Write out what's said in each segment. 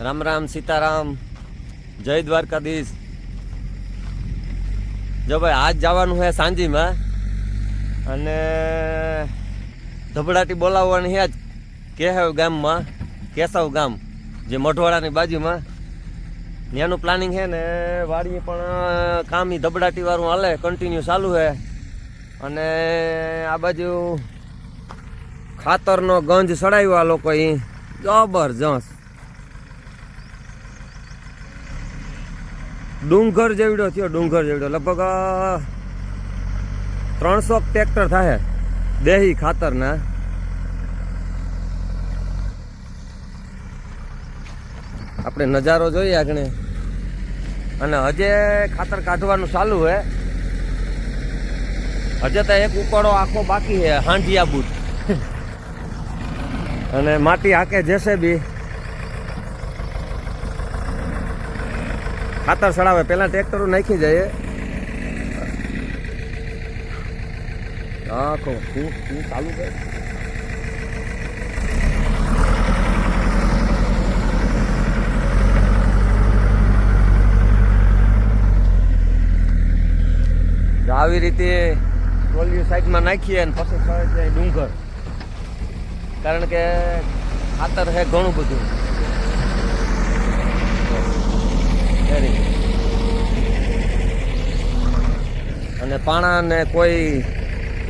રામ રામ સીતારામ. જય દ્વારકાધીશ. જો ભાઈ, આજ જવાનું છે સાંજીમાં. અને ધબડાટી બોલાવવાની છે જ કેહવ ગામમાં, કેશવ ગામ, જે મઢવાડાની બાજુમાં. ત્યાંનું પ્લાનિંગ છે ને, વાડીએ પણ કામ એ ધબડાટીવાળું હાલે કન્ટિન્યુ ચાલુ છે અને આ બાજુ ખાતરનો ગંજ ચડાવ્યો આ લોકો અહીં જબરજસ્ત. ડુંગર જેવડો થયો ડુંગર જેવડો. લગભગ ત્રણસો ટ્રેક્ટર થાય દેહી ખાતરના. આપણે નજારો જોઈએ આગળ અને હજે ખાતર કાઢવાનું ચાલુ હે. હજે તો એક ઉપાડો આખો બાકી છે હાંજી બૂટ. અને માટી હાકે જશે બી ખાતર સડાવે પેલા ટ્રેક્ટરો નાખી જાય. આખો હું હું ચાલુ કર. આવી રીતે ટ્રોલીઓ સાઈડમાં નાખીએ અને પછી ડુંગર. કારણ કે ખાતર છે ઘણું બધું. Very અને પાણા ને કોઈ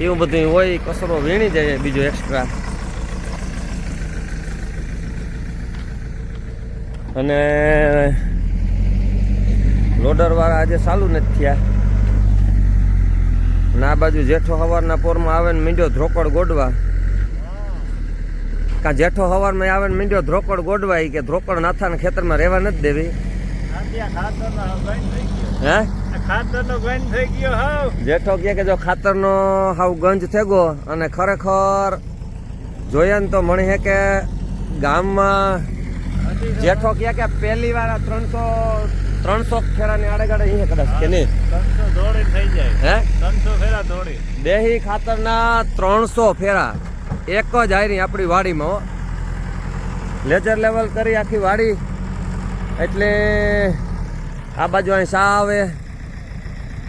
એવું બધું હોય, કચરો વીણી જાય બીજો એક્સ્ટ્રા અને લોડર વાળા આજે ચાલુ નથી થયા. અને આ બાજુ જેઠો હવારના પોરમાં આવે ને મીંડ્યો ધ્રોકડ ગોડવા. કાં જેઠો હવારમાં આવે ને મીંડ્યો ધ્રોકડ ગોડવા કે ધ્રોકડ નાથાના ખેતરમાં રહેવા નથી દેવી. હે? ખાતરનો બંધ થઈ ગયો હાવ. જેઠો કહે કે જો ખાતરનો હાવ ગંજ થઈ ગયો અને ખરેખર જોઈએ ને તો મણી હે કે ગામમાં જેઠો કહે કે પહેલી વાર આ ત્રણસો ત્રણસો ખેરાની આડેગાડે અહીંયા કદાચ કે નહીં? ત્રણસો દોડી થઈ જાય. હે? ત્રણસો ફેરા દોડી. દેહી ખાતરના ત્રણસો ફેરા. એક જ આવી આપણી વાડીમાં. લેજર લેવલ કરી આખી વાડી. એટલે આ બાજુ અહીં સા આવે?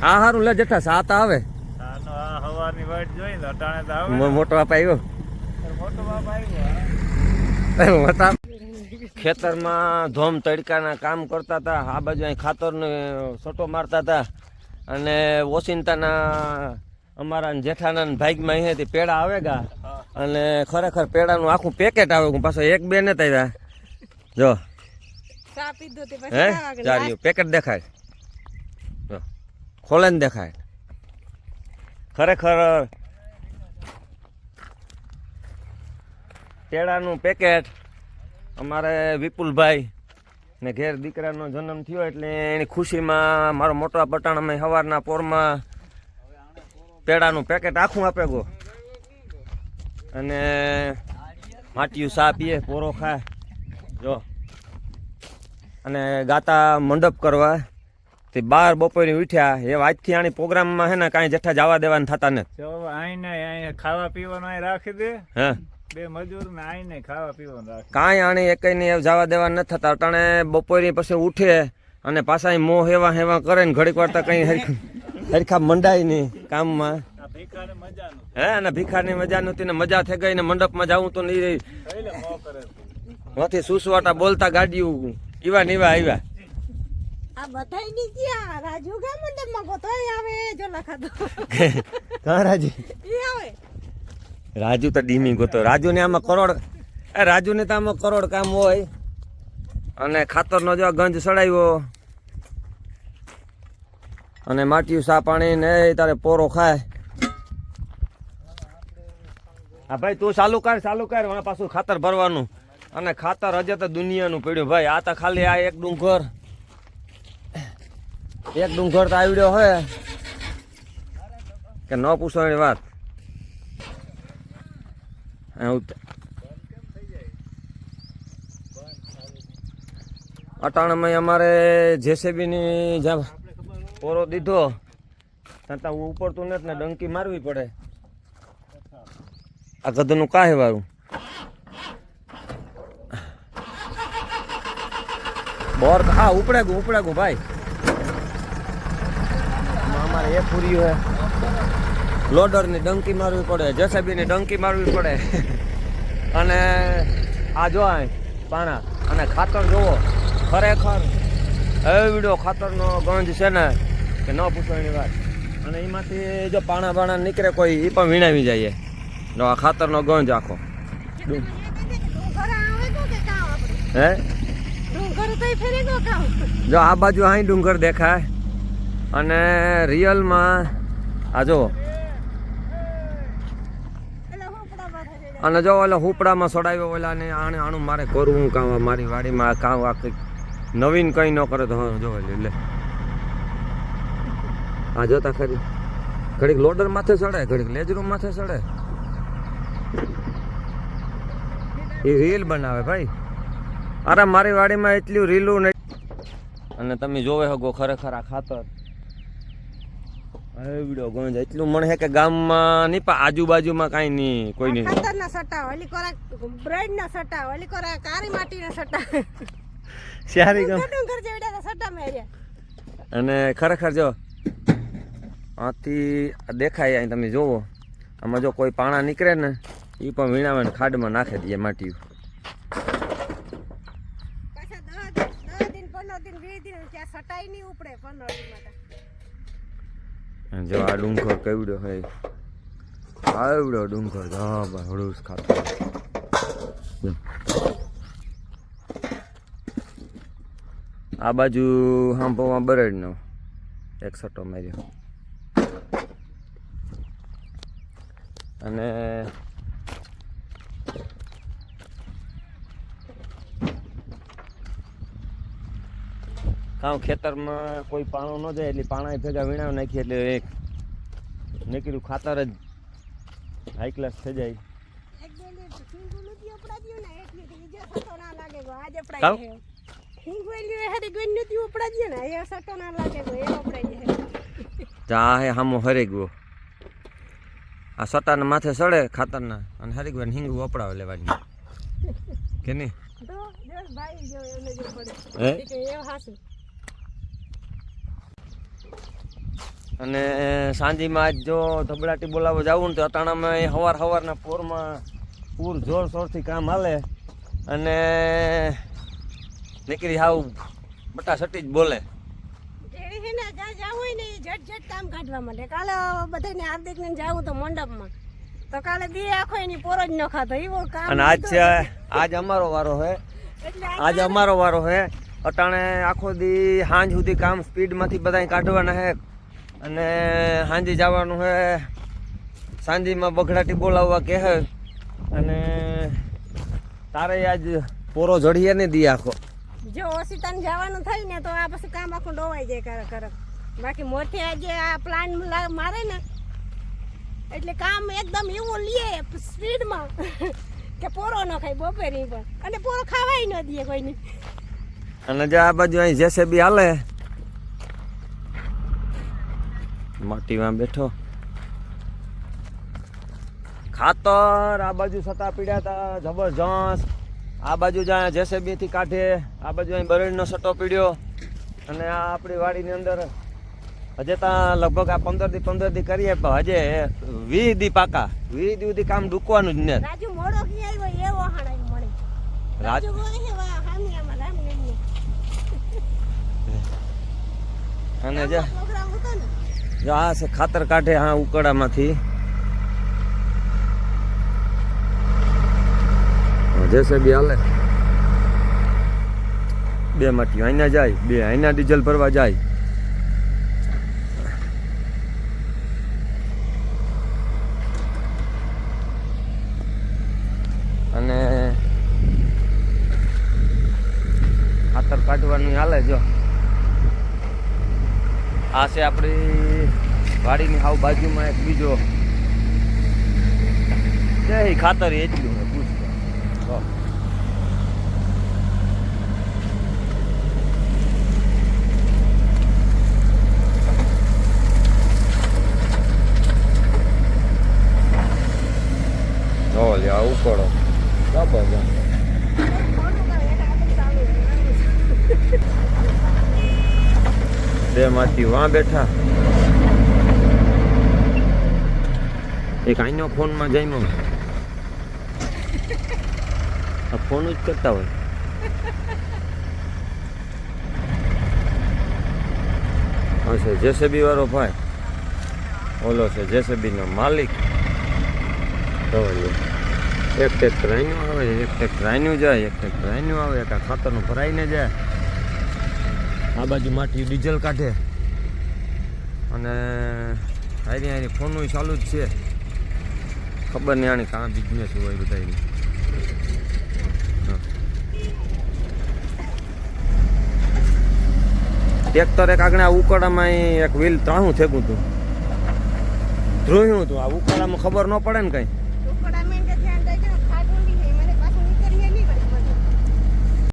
આ હારું લે જેઠા સાત આવે. મોટો બાપ આવ્યો. મોટો બાપ આવ્યો મોટા ખેતરમાં ધોમ તડકાના કામ કરતા હતા. આ બાજુ અહીં ખાતરને સટો મારતા હતા. અને ઓસિંતાના અમારા જેઠાના ભાગમાં અહીંયાથી પેડા આવે ગા. અને ખરેખર પેડાનું આખું પેકેટ આવે. હું પાછો એક બે ને ત્યાં જો. ચા પીધો તે પછી હે? ખાવા પેકેટ દેખાય. જો ખોલે ને દેખાય. ખરેખર પેડાનું પેકેટ અમારે વિપુલભાઈ ને ઘેર દીકરાનો જન્મ થયો એટલે એની ખુશીમાં મારો મોટા અમે સવારના પોરમાં પેડાનું પેકેટ આખું આપે ગો. અને માટીયું સા પીએ પોરો ખાય. જો. અને ગાતા મંડપ કરવા. તે બાર બપોરે ઉઠ્યા. એ આજથી આની પ્રોગ્રામમાં હે ને કાંઈ જઠ્ઠા જવા દેવાના થતા ને ખાવા પીવાનું અહીં રાખી દે. હે. બે મજૂર ને આઈને ખાવા પીવાનું રાખી કાંઈ આની એકઈને જવા દેવા નથી થતા. અટાણે બપોરે પછી ઉઠે અને પાછા મોં હેવા હેવા કરે ને ઘડીક વાર તો કંઈ હરખા મંડાય નહીં કામમાં. હે અને ભિખારની મજા નહોતી ને મજા થઈ ગઈ ને મંડપમાં જવું તો નહીં રહી. નથી સુસવાટા બોલતા ગાડીઓ ઈવા નિવા આવ્યા આ બધાયની ગયા રાજુ ગા મંડપમાં ગોતોય આવે જો લખાતો કા રાજુ? ઈ આવે. રાજુ તો ડીમી ગોતો. રાજુને આમાં કરોડ એ રાજુને તો આમાં કરોડ કામ હોય. અને ખાતરનો જો ગંજ સડાવ્યો. અને માટીયું સા પાણી ને તારે પોરો ખાય. હા ભાઈ તું ચાલુ કર ચાલુ કર પાછું ખાતર ભરવાનું. અને ખાતર હજે તો દુનિયાનું પડ્યું. ભાઈ, આ તો ખાલી આ એક ડુંગર. એક ડુંગર તો આવડ્યો હોય કે ન પૂછો એની વાત. અટાણામાં અમારે જેસીબીની જ્યાં પોરો દીધો. ત્યાં ત્યાં ઉપડતું નથી ને ડંકી મારવી પડે. આ ગધનું કાંઈ વાળું બોર હા ઉપડાગું ગયું ઉપડે ગયું ભાઈ. અમારે એ પૂર્યું હે લોડરની ડંકી મારવી પડે જેસીબીની ડંકી મારવી પડે. અને આ જો પાણા અને ખાતર જોવો ખરેખર એવડો ખાતરનો ગંજ છે ને કે ન પૂછો એની વાત. અને એમાંથી જો પાણા બાણા નીકળે કોઈ એ પણ વીણાવી જાય. જો આ ખાતરનો ગંજ આખો. હે ડુંગર તો ફેરે ગયો કામ જો આ બાજુ અહીં ડુંગર દેખાય. અને રિયલમાં, આ જો અને જો ઓલા હુપડામાં સડાવ્યો ઓલા ને આણે આણું મારે કરવું કામ મારી વાડીમાં કામ આ કંઈક નવીન કંઈ ન કરે તો જો લે. આ જોતા ખરી. ઘડીક લોડર માથે ચડે, ઘડીક લેજરૂમ માથે ચડે. એ રીલ બનાવે ભાઈ. અરે મારી વાડીમાં એટલું રીલું નહીં અને તમે જોવે હગો ખરેખર આ ખાતર. એવડો ગંજ એટલું મને કે ગામમાં નહીં પણ આજુબાજુમાં કાંઈ નહીં કોઈ નહીં. ખાતરના સટા ઓલી કોરા બ્રેડ ના સટા ઓલી કોરા કારી માટી ના સટા. શહેરી ગામ. ડુંગર જેવડા સટા મેર્યા અને ખરેખર જો આથી દેખાય અહીં તમે જોવો. આમાં જો કોઈ પાણા નીકળે ને એ પણ વીણાવે ને ખાડમાં નાખે દઈએ માટી પાછા દસ દિન દસ દિન જો આ ડુંગર કેવડો હોય આવડો ડુંગર હા હળુસ ખાતો આ બાજુ હાંભોમાં બરડનો એક સટો માર્યો. અને કાં ખેતરમાં કોઈ પાણો ન જાય એટલે પાણા ભેગા વીણાવ નાખીએ એટલે એક નીકળ્યું ખાતર જ હાઈ ક્લાસ થઈ જાય. જા હે હામો હરી ગયો આ સટાના માથે સડે ખાતરના અને હરી ગયો હિંગ વપરાવે લેવાની. કે નહીં? હે એ કે એ હાસું અને સાંજીમાં આજ જો ધબડાટી બોલાવવા જવું ને તો અટાણામાં સવાર સવારના પોરમાં પૂર જોર શોરથી કામ હાલે. અને નીકળી હાવ બટા સટી જ બોલે. છે ઝટ ઝટ કામ કાઢવા માટે કાલે બધાને હાર્દિક ને જાવું તો મંડપમાં. તો કાલે દી આખો એની પોરો જ ન ખાતો. એવો કામ અને આજ છે આજ અમારો વારો હે. આજ અમારો વારો છે અટાણે આખો દી સાંજ સુધી કામ સ્પીડમાંથી બધાય કાઢવાના હે. અને સાંજે જવાનું છે સાંજીમાં બઘડાટી બોલાવવા કહે અને તારે આજ પોરો જડીએ ને દી આખો. જો ઓસિતાને જવાનું થાય ને તો આ પછી કામ આખું ડોવાઈ જાય કરે કરે બાકી મોટી આજે આ પ્લાન મારે ને એટલે કામ એકદમ એવું લે સ્પીડમાં કે પોરો ન ખાય બપોરે પણ. અને પોરો ખાવાય ન દે કોઈને. અને જો આ બાજુ અહીં જેસેબી હાલે માટીમાં બેઠો. ખાતર આ બાજુ સતા પીડ્યા હતા જબરજસ્ત. આ બાજુ જ્યાં જેસેબી થી કાઢે આ બાજુ અહીં બરડનો સટો પીડ્યો. અને આ આપણી વાડીની અંદર હજે ત્યાં લગભગ આ પંદર દી પંદર દી કરીએ પણ હજે વી દી પાકા. વી દી સુધી કામ ડૂકવાનું જ ને. અને જે જો આ છે ખાતર કાઢે હા ઉકળામાંથી. જેસેબી હાલે. બે માટી અહીંના જાય, બે અહીંના ડીઝલ ભરવા જાય. અને ખાતર કાઢવાનું હાલે જો. આ છે આપણી વાડીની હાવ બાજુમાં એક બીજો જય ખાતર એટલું હે પૂછતો જો લે આ ઉકળો જબરજસ્ત મોડું કરે એટલે આપણે ચાલુ બે માંથી વાં બેઠા. એક આઈનો ફોનમાં જઈમો આ ફોન જ કરતા હોય. આ છે જેસીબી વાળો ભાઈ. ઓલો છે જેસીબી નો માલિક એક ટ્રેક્ટર અહીંનું આવે, એક ટ્રેક્ટર અહીંનું જાય, એક ટ્રેક્ટર અહીંનું આવે, એક આ ખાતરનું ભરાઈને જાય. આ બાજુ માટી ડીઝલ કાઢે. અને હારી હારી ફોનનું ચાલુ જ છે. ખબર નહીં આની કાં બિઝનેસ હોય બધાની ટ્રેક્ટર એક આગળ આ ઉકળામાં એક વ્હીલ ત્રાણું થેગું હતું. ધ્રુવ્યું હતું. આ ઉકળામાં ખબર ન પડે ને કંઈ.